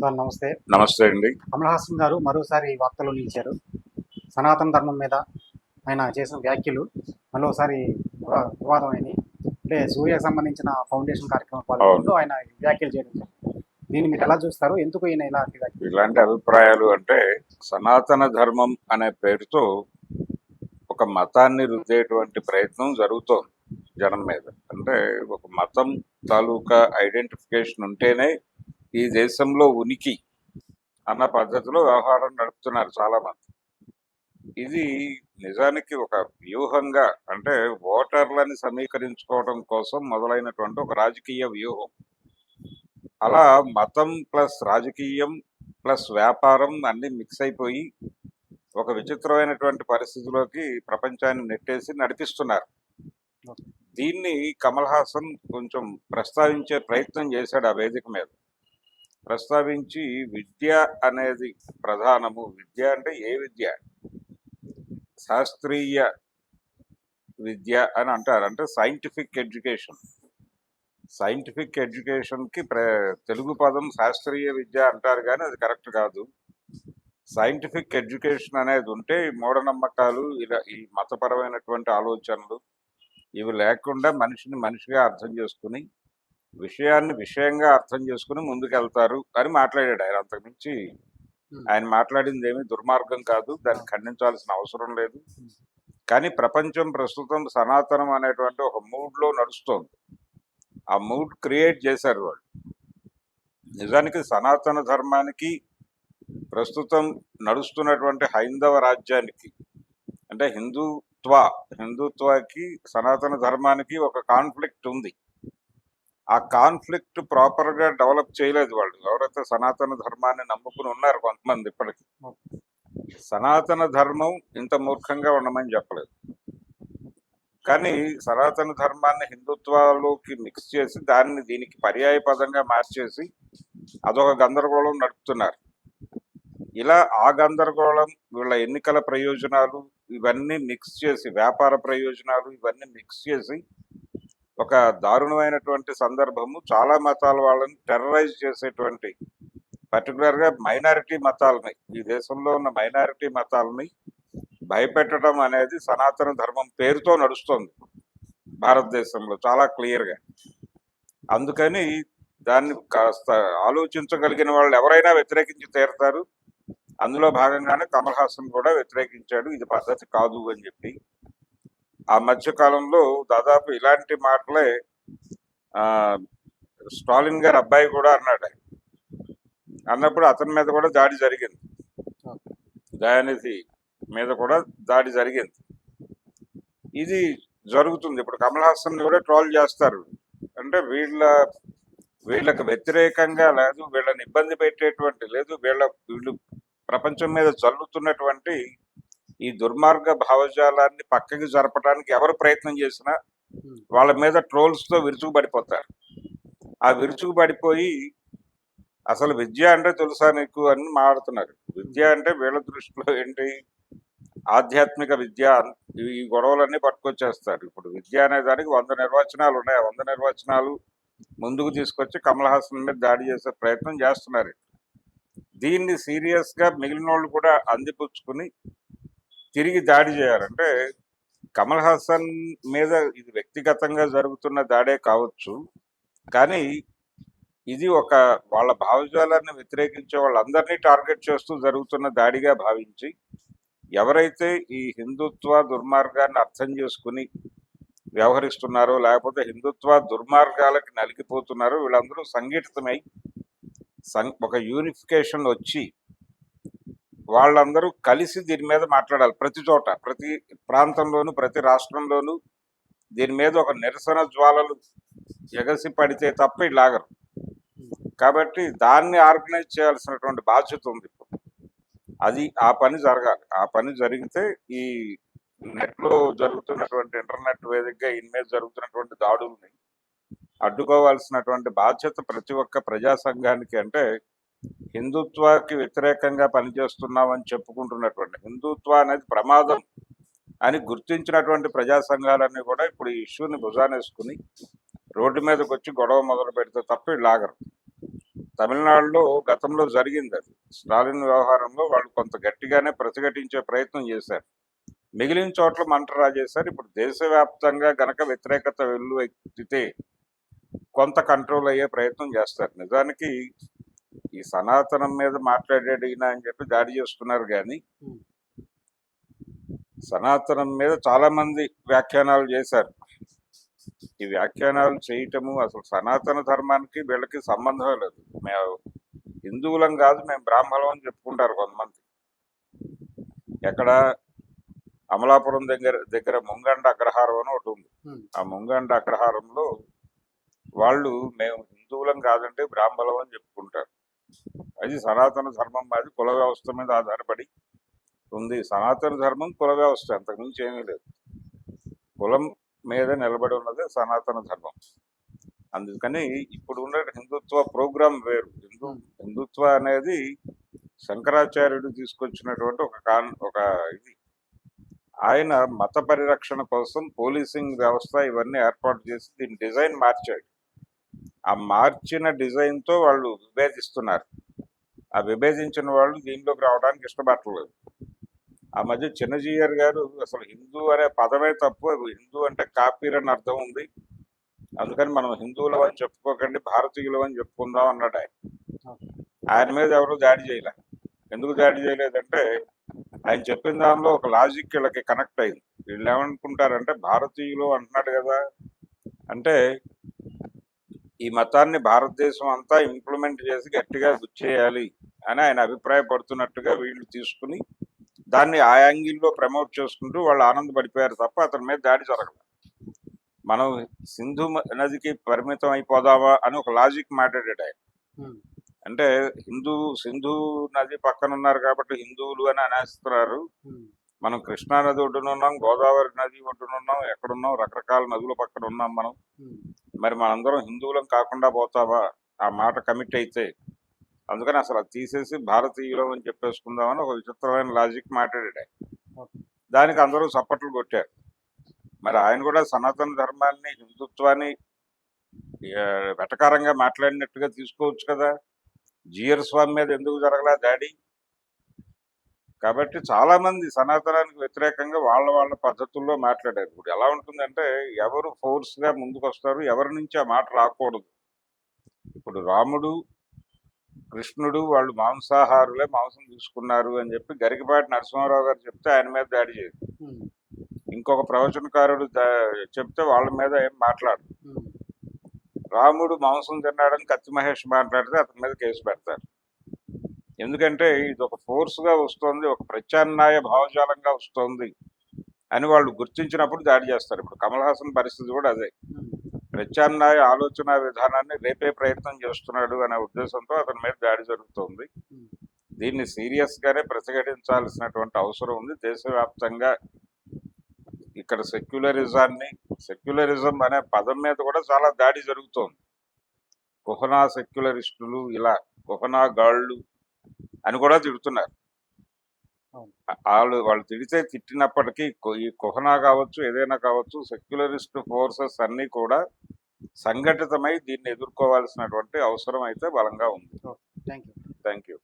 Sir నమస్తే. నమస్తే అండి. కమల్ హాసన్ గారు మరోసారి వార్తలు నిలిచారు. సనాతన ధర్మం మీద ఆయన చేసిన వ్యాఖ్యలు మరోసారి వివా- వివాదం అయింది అంటే సూర్యకు సంబంధించిన ఫౌండేషన్ కార్యక్రమం పాల్గొంటూ ఆయన వ్యాఖ్యలు చేయడం. దీన్ని మీరు ఎలా చూస్తారు? ఎందుకు ఈయన ఇలాంటి ఇలాంటి అభిప్రాయాలు అంటే సనాతన ధర్మం అనే పేరుతో ఒక మతాన్ని రుద్దేటువంటి ప్రయత్నం జరుగుతోంది జనం మీద. అంటే ఒక మతం తాలూకా ఐడెంటిఫికేషన్ ఉంటేనే ఈ దేశంలో ఉనికి అన్న పద్ధతిలో వ్యవహారం నడుపుతున్నారు చాలా మంది ఇది నిజానికి ఒక వ్యూహంగా అంటే ఓటర్లని సమీకరించుకోవడం కోసం మొదలైనటువంటి ఒక రాజకీయ వ్యూహం. అలా మతం ప్లస్ రాజకీయం ప్లస్ వ్యాపారం అన్ని మిక్స్ అయిపోయి ఒక విచిత్రమైనటువంటి పరిస్థితిలోకి ప్రపంచాన్ని నెట్టేసి నడిపిస్తున్నారు. దీన్ని కమల్ హాసన్ కొంచెం ప్రస్తావించే ప్రయత్నం చేశాడు ఆ వేదిక మీద. ప్రస్తావించి విద్య అనేది ప్రధానము. విద్య అంటే ఏ విద్య? శాస్త్రీయ విద్య అని అంటారు. అంటే సైంటిఫిక్ ఎడ్యుకేషన్ సైంటిఫిక్ ఎడ్యుకేషన్కి ప్ర తెలుగు పదం శాస్త్రీయ విద్య అంటారు కానీ అది కరెక్ట్ కాదు. సైంటిఫిక్ ఎడ్యుకేషన్ అనేది ఉంటే ఈ మూఢనమ్మకాలు ఇలా ఈ మతపరమైనటువంటి ఆలోచనలు ఇవి లేకుండా మనిషిని మనిషిగా అర్థం చేసుకుని విషయాన్ని విషయంగా అర్థం చేసుకుని ముందుకెళ్తారు అని మాట్లాడాడు ఆయన అంతకుమించి. ఆయన మాట్లాడింది ఏమీ దుర్మార్గం కాదు దాన్ని ఖండించాల్సిన అవసరం లేదు. కానీ ప్రపంచం ప్రస్తుతం సనాతనం అనేటువంటి ఒక మూడ్లో నడుస్తోంది. ఆ మూడ్ క్రియేట్ చేశారు వాళ్ళు. నిజానికి సనాతన ధర్మానికి ప్రస్తుతం నడుస్తున్నటువంటి హైందవ రాజ్యానికి అంటే హిందుత్వ హిందుత్వకి సనాతన ధర్మానికి ఒక కాన్ఫ్లిక్ట్ ఉంది. ఆ కాన్ఫ్లిక్ట్ ప్రాపర్గా డెవలప్ చేయలేదు వాళ్ళు. ఎవరైతే సనాతన ధర్మాన్ని నమ్ముకుని ఉన్నారు కొంతమంది ఇప్పటికి సనాతన ధర్మం ఇంత మూర్ఖంగా ఉండమని చెప్పలేదు. కానీ సనాతన ధర్మాన్ని హిందుత్వాలోకి మిక్స్ చేసి దాన్ని దీనికి పర్యాయ పదంగా మార్చేసి అదొక గందరగోళం నడుపుతున్నారు. ఇలా ఆ గందరగోళం వీళ్ళ ఎన్నికల ప్రయోజనాలు ఇవన్నీ మిక్స్ చేసి వ్యాపార ప్రయోజనాలు ఇవన్నీ మిక్స్ చేసి ఒక దారుణమైనటువంటి సందర్భము. చాలా మతాల వాళ్ళని టెర్రరైజ్ చేసేటువంటి పర్టికులర్గా మైనారిటీ మతాలని ఈ దేశంలో ఉన్న మైనారిటీ మతాలని భయపెట్టడం అనేది సనాతన ధర్మం పేరుతో నడుస్తుంది భారతదేశంలో చాలా క్లియర్గా. అందుకని దాన్ని కాస్త ఆలోచించగలిగిన వాళ్ళు ఎవరైనా వ్యతిరేకించి తీరుతారు. అందులో భాగంగానే కమల్ హాసన్ కూడా వ్యతిరేకించాడు. ఇది పద్ధతి కాదు అని చెప్పి ఆ మధ్య కాలంలో దాదాపు ఇలాంటి మాటలే ఆ, స్టాలిన్ గారి అబ్బాయి కూడా అన్నాడు. అన్నప్పుడు అతని మీద కూడా దాడి జరిగింది. దయానిధి మీద కూడా దాడి జరిగింది. ఇది జరుగుతుంది. ఇప్పుడు కమల్ హాసన్ కూడా ట్రోల్ చేస్తారు. అంటే వీళ్ళ వీళ్ళకి వ్యతిరేకంగా లేదు వీళ్ళని ఇబ్బంది పెట్టేటువంటి లేదు వీళ్ళ వీళ్ళు ప్రపంచం మీద చల్లుతున్నటువంటి ఈ దుర్మార్గ భావజాలాన్ని పక్కకి జరపడానికి ఎవరు ప్రయత్నం చేసినా వాళ్ళ మీద ట్రోల్స్తో విరుచుకుపడిపోతారు. ఆ విరుచుకుపడిపోయి అసలు విద్య అంటే తెలుసా నీకు అని మాట్లాడుతున్నారు. విద్య అంటే వీళ్ళ దృష్టిలో ఏంటి? ఆధ్యాత్మిక విద్య ఈ గొడవలన్నీ పట్టుకొచ్చేస్తారు. ఇప్పుడు విద్య అనే దానికి వంద నిర్వచనాలు ఉన్నాయి. వంద నిర్వచనాలు ముందుకు తీసుకొచ్చి కమల్ హాసన్ మీద దాడి చేసే ప్రయత్నం చేస్తున్నారు. దీన్ని సీరియస్గా మిగిలిన వాళ్ళు కూడా అందిపుచ్చుకుని తిరిగి దాడి చేయాలంటే కమల్ హాసన్ మీద ఇది వ్యక్తిగతంగా జరుగుతున్న దాడే కావచ్చు. కానీ ఇది ఒక వాళ్ళ భావజాలాన్ని వ్యతిరేకించే వాళ్ళందరినీ టార్గెట్ చేస్తూ జరుగుతున్న దాడిగా భావించి ఎవరైతే ఈ హిందుత్వ దుర్మార్గాన్ని అర్థం చేసుకుని వ్యవహరిస్తున్నారో లేకపోతే హిందుత్వ దుర్మార్గాలకి నలిగిపోతున్నారో వీళ్ళందరూ సంఘటితమై సం ఒక యూనిఫికేషన్ వచ్చి వాళ్ళందరూ కలిసి దీని మీద మాట్లాడాలి. ప్రతి చోట ప్రతి ప్రాంతంలోను ప్రతి రాష్ట్రంలోనూ దీని మీద ఒక నిరసన జ్వాలలు ఎగసి పడితే తప్ప ఇలాగరు కాబట్టి దాన్ని ఆర్గనైజ్ చేయాల్సినటువంటి బాధ్యత ఉంది అది ఆ పని జరగాలి. ఆ పని జరిగితే ఈ నెట్లో జరుగుతున్నటువంటి ఇంటర్నెట్ వేదికగా ఇన్ మీద జరుగుతున్నటువంటి దాడుల్ని అడ్డుకోవాల్సినటువంటి బాధ్యత ప్రతి ఒక్క ప్రజా సంఘానికి అంటే హిందుత్వాకి వ్యతిరేకంగా పనిచేస్తున్నామని చెప్పుకుంటున్నటువంటి హిందుత్వ అనేది ప్రమాదం అని గుర్తించినటువంటి ప్రజా సంఘాలన్నీ కూడా ఇప్పుడు ఈ ఇష్యూని భుజానేసుకుని రోడ్డు మీదకి వచ్చి గొడవ మొదలు పెడితే తప్ప వీళ్ళు తమిళనాడులో గతంలో జరిగింది అది. స్టాలిన్ వ్యవహారంలో వాళ్ళు కొంత గట్టిగానే ప్రతిఘటించే ప్రయత్నం చేశారు. మిగిలిన చోట్ల మంట రాజేశారు. ఇప్పుడు దేశవ్యాప్తంగా గనక వ్యతిరేకత వెళ్ళు ఎత్తితే కొంత కంట్రోల్ అయ్యే ప్రయత్నం చేస్తారు. నిజానికి ఈ సనాతనం మీద మాట్లాడాడు ఈయన అని చెప్పి దాడి చేస్తున్నారు కానీ. సనాతనం మీద చాలా మంది వ్యాఖ్యానాలు చేశారు. ఈ వ్యాఖ్యానాలు చేయటము అసలు సనాతన ధర్మానికి వీళ్ళకి సంబంధం లేదు. మేము హిందువులం కాదు మేము బ్రాహ్మణం అని చెప్పుకుంటారు కొంతమంది. ఎక్కడ అమలాపురం దగ్గర దగ్గర ముంగండ అగ్రహారం అని ఒకటి ఉంది. ఆ ముంగండ అగ్రహారంలో వాళ్ళు మేము హిందువులం కాదంటే బ్రాహ్మణం అని చెప్పుకుంటారు. అది సనాతన ధర్మం మాది కుల వ్యవస్థ మీద ఆధారపడి ఉంది. సనాతన ధర్మం కుల వ్యవస్థ అంతకుమించి ఏమీ లేదు. కులం మీద నిలబడి ఉన్నదే సనాతన ధర్మం. అందుకని ఇప్పుడు ఉన్న హిందుత్వ ప్రోగ్రాం వేరు. హిందూ హిందుత్వ అనేది శంకరాచార్యుడు తీసుకొచ్చినటువంటి ఒక కాన్ ఒక ఇది. ఆయన మత పరిరక్షణ కోసం పోలీసింగ్ వ్యవస్థ ఇవన్నీ ఏర్పాటు చేసి దీని డిజైన్ మార్చాడు. ఆ మార్చిన డిజైన్తో వాళ్ళు విభేదిస్తున్నారు. ఆ విభేదించిన వాళ్ళు దీనిలోకి రావడానికి ఇష్టపడలేదు ఆ మధ్య చిన్నజీయర్ గారు అసలు హిందూ అనే పదమే తప్పు. హిందూ అంటే కాపీర్ అని అర్థం ఉంది. అందుకని మనం హిందువులం అని చెప్పుకోకండి భారతీయులం అని చెప్పుకుందాం అన్నాడు ఆయన. ఆయన మీద ఎవరు దాడి చేయలే. ఎందుకు దాడి చేయలేదంటే ఆయన చెప్పిన దానిలో ఒక లాజిక్ వీళ్ళకి కనెక్ట్ అయింది. వీళ్ళు ఏమనుకుంటారంటే భారతీయులు అంటున్నాడు కదా. అంటే ఈ మతాన్ని భారతదేశం అంతా ఇంప్లిమెంట్ చేసి గట్టిగా చేయాలి అని ఆయన అభిప్రాయపడుతున్నట్టుగా వీళ్ళు తీసుకుని దాన్ని ఆ యాంగిల్లో ప్రమోట్ చేసుకుంటూ వాళ్ళు ఆనందపడిపోయారు తప్ప అతని మీద దాడి జరగదు మనం సింధు నదికి పరిమితం అయిపోదామా అని ఒక లాజిక్ మాట్లాడాడు ఆయన. అంటే హిందూ సింధు నది పక్కన ఉన్నారు కాబట్టి హిందువులు అని అనేస్తున్నారు. మనం కృష్ణా నది ఒడ్డున ఉన్నాం గోదావరి నది ఒడ్డున ఉన్నాం ఎక్కడున్నాం రకరకాల నదుల పక్కన ఉన్నాం మనం. మరి మనందరం హిందువులం కాకుండా పోతావా ఆ మాట కమిట్ అయితే. అందుకని అసలు అది తీసేసి భారతీయులం అని చెప్పేసుకుందామని ఒక విచిత్రమైన లాజిక్ మాట్లాడాడు. దానికి అందరూ చప్పట్లు కొట్టారు. మరి ఆయన కూడా సనాతన ధర్మాన్ని హిందుత్వాన్ని వెటకారంగా మాట్లాడినట్టుగా తీసుకోవచ్చు కదా? జియర్ స్వామి మీద ఎందుకు జరగలా దాడి కాబట్టి చాలా మంది సనాతనానికి వ్యతిరేకంగా వాళ్ళ వాళ్ళ పద్ధతుల్లో మాట్లాడారు. ఇప్పుడు ఎలా ఉంటుందంటే ఎవరు ఫోర్స్గా ముందుకు వస్తారు ఎవరి నుంచి ఆ మాట రాకూడదు. ఇప్పుడు రాముడు కృష్ణుడు వాళ్ళు మాంసాహారులే మాంసం తీసుకున్నారు అని చెప్పి గరికపాటి నరసింహారావు గారు చెప్తే ఆయన మీద దాడి చేయదు ఇంకొక ప్రవచనకారుడు చెప్తే వాళ్ళ మీద ఏం మాట్లాడు. రాముడు మాంసం తిన్నాడని కత్తి మహేష్ మాట్లాడితే అతని మీద కేసు పెడతారు. ఎందుకంటే ఇది ఒక ఫోర్స్గా వస్తుంది ఒక ప్రత్యామ్నాయ భావజాలంగా వస్తుంది అని వాళ్ళు గుర్తించినప్పుడు దాడి చేస్తారు. ఇప్పుడు కమల్ హాసన్ పరిస్థితి కూడా అదే. ప్రత్యామ్నాయ ఆలోచన విధానాన్ని రేపే ప్రయత్నం చేస్తున్నాడు అనే ఉద్దేశంతో అతని మీద దాడి జరుగుతుంది. దీన్ని సీరియస్ గానే ప్రతిఘటించాల్సినటువంటి అవసరం ఉంది. దేశవ్యాప్తంగా ఇక్కడ సెక్యులరిజాన్ని సెక్యులరిజం అనే పదం మీద కూడా చాలా దాడి జరుగుతోంది. కుహనా సెక్యులరిస్టులు ఇలా కుహనా గాళ్ళు అని కూడా తిడుతున్నారు. వాళ్ళు వాళ్ళు తిడితే తిట్టినప్పటికీ ఈ కుహనా కావచ్చు ఏదైనా కావచ్చు సెక్యులరిస్ట్ ఫోర్సెస్ అన్ని కూడా సంఘటితమై దీన్ని ఎదుర్కోవాల్సినటువంటి అవసరం అయితే బలంగా ఉంది. Thank you